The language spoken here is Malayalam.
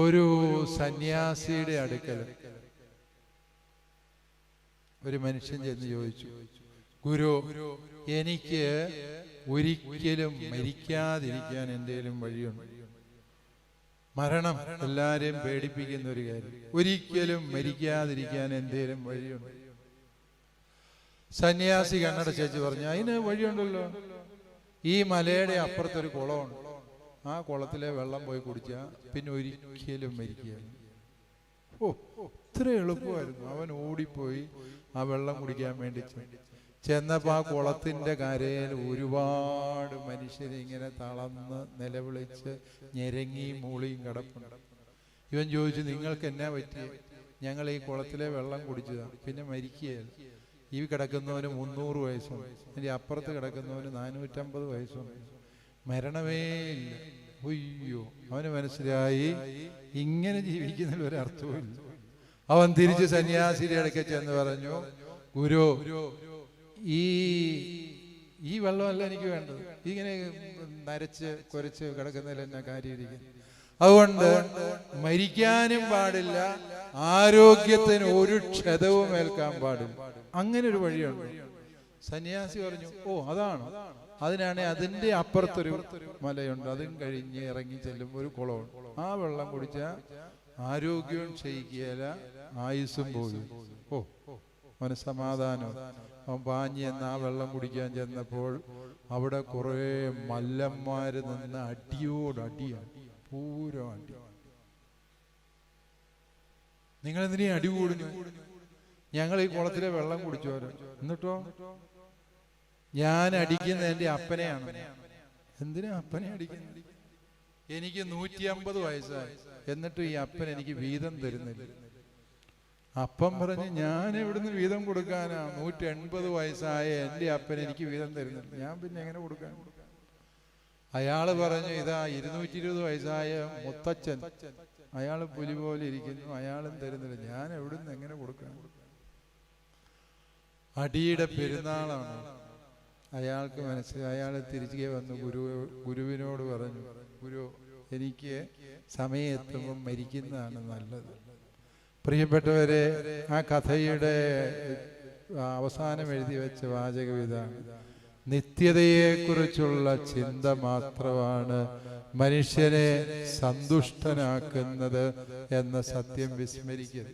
ഒരു സന്യാസിയുടെ അടുക്കൽ ഒരു മനുഷ്യൻ ചെന്ന് ചോദിച്ചു ഗുരു എനിക്ക് ഒരിക്കലും മരിക്കാതിരിക്കാൻ എന്തേലും വഴിയുണ്ട്? മരണം എല്ലാരെയും പേടിപ്പിക്കുന്ന ഒരു കാര്യം. ഒരിക്കലും മരിക്കാതിരിക്കാൻ എന്തേലും വഴിയുണ്ട്? സന്യാസി കണ്ണട ചേച്ചി പറഞ്ഞു അതിന് വഴിയുണ്ടല്ലോ. ഈ മലയുടെ അപ്പുറത്തൊരു കുളമുണ്ട്. ആ കുളത്തിലെ വെള്ളം പോയി കുടിച്ചാൽ പിന്നെ ഒരിക്കലും മരിക്കുക. ഓ ഇത്ര എളുപ്പമായിരുന്നു. അവൻ ഓടിപ്പോയി ആ വെള്ളം കുടിക്കാൻ വേണ്ടി ചെന്നപ്പോൾ ചെന്നപ്പോ ആ കുളത്തിന്റെ കരയിൽ ഒരുപാട് മനുഷ്യരിങ്ങനെ തളർന്ന് നിലവിളിച്ച് ഞെരങ്ങി മൂളിയും കിടപ്പുണ്ട്. ഇവൻ ചോദിച്ചു നിങ്ങൾക്ക് എന്നാ പറ്റിയ? ഞങ്ങൾ ഈ കുളത്തിലെ വെള്ളം കുടിച്ചതാ. പിന്നെ മരിക്കുകയായിരുന്നു ഈ കിടക്കുന്നവന് മുന്നൂറ് വയസ്സുണ്ട്. അതിന്റെ അപ്പുറത്ത് കിടക്കുന്നവന് നാനൂറ്റമ്പത് വയസ്സുണ്ട്. മരണമേ ഇല്ല. ഒയ്യോ അവന് മനസ്സിലായി. ഇങ്ങനെ ജീവിക്കുന്നതിൽ ഒരു ഇല്ല അവൻ തിരിച്ച് സന്യാസിയുടെ അടുക്ക ചെന്ന് പറഞ്ഞു ഗുരു ഈ ഈ വെള്ളമല്ല എനിക്ക് വേണ്ടത്. ഇങ്ങനെ നരച്ച് കുരച്ച് കിടക്കുന്നതിൽ കാര്യം അതുകൊണ്ട് മരിക്കാനും പാടില്ല ആരോഗ്യത്തിന് ഒരു ക്ഷതവും ഏൽക്കാൻ പാടില്ല. അങ്ങനെ ഒരു വഴിയുണ്ട്. സന്യാസി പറഞ്ഞു ഓ അതാണ്. അതിനാണ് അതിന്റെ അപ്പുറത്തൊരു മലയുണ്ട്. അതും കഴിഞ്ഞ് ഇറങ്ങി ചെല്ലുമ്പോൾ ഒരു കുളമുണ്ട് ആ വെള്ളം കുടിച്ച ആരോഗ്യവും ക്ഷയിക്കുകയില്ല. ആയുസ്സും പോയി. ഓ അവന് സമാധാനം അവൻ പാഞ്ഞി എന്ന് ആ വെള്ളം കുടിക്കാൻ ചെന്നപ്പോൾ അവിടെ കുറേ മല്ലന്മാര് നിന്ന് അടിയോട് അടിയാണ് പൂരം അടി. നിങ്ങൾ എന്തിനീ അടി കൂടുന്നു? ഞങ്ങൾ ഈ കുളത്തിലെ വെള്ളം കുടിച്ചോരോ എന്നിട്ടോ? ഞാൻ അടിക്കുന്ന എന്റെ അപ്പനെയാണ്. എന്തിനാ അപ്പനെ അടിക്കുന്നത്? എനിക്ക് നൂറ്റി അമ്പത് വയസ്സായി. എന്നിട്ട് ഈ അപ്പൻ എനിക്ക് വീതം തരുന്നില്ല. അപ്പം പറഞ്ഞ് ഞാൻ ഇവിടുന്ന് വീതം കൊടുക്കാനാ. നൂറ്റി എൺപത് വയസ്സായ എന്റെ അപ്പൻ എനിക്ക് വീതം തരുന്നില്ല. ഞാൻ പിന്നെ എങ്ങനെ കൊടുക്കാൻ? അയാൾ പറഞ്ഞു ഇതാ ഇരുന്നൂറ്റി ഇരുപത് വയസ്സായ മുത്തച്ഛൻ. അയാൾ പുലി പോലെ ഇരിക്കുന്നു. അയാളും തരുന്നില്ല. ഞാൻ എവിടുന്ന് എങ്ങനെ കൊടുക്കാൻ? അടിയുടെ പെരുന്നാളാണ്. അയാൾക്ക് മനസ്സിലായി. അയാൾ തിരികെ വന്ന് ഗുരു ഗുരുവിനോട് പറഞ്ഞു ഗുരു എനിക്ക് സമയം മരിക്കുന്നതാണ് നല്ലത്. പ്രിയപ്പെട്ടവരെ ആ കഥയുടെ അവസാനം എഴുതി വെച്ച വാചകം ഇതാണ്. നിത്യതയെക്കുറിച്ചുള്ള ചിന്ത മാത്രമാണ് മനുഷ്യനെ സന്തുഷ്ടനാക്കുന്നത് എന്ന സത്യം വിസ്മരിക്കരുത്.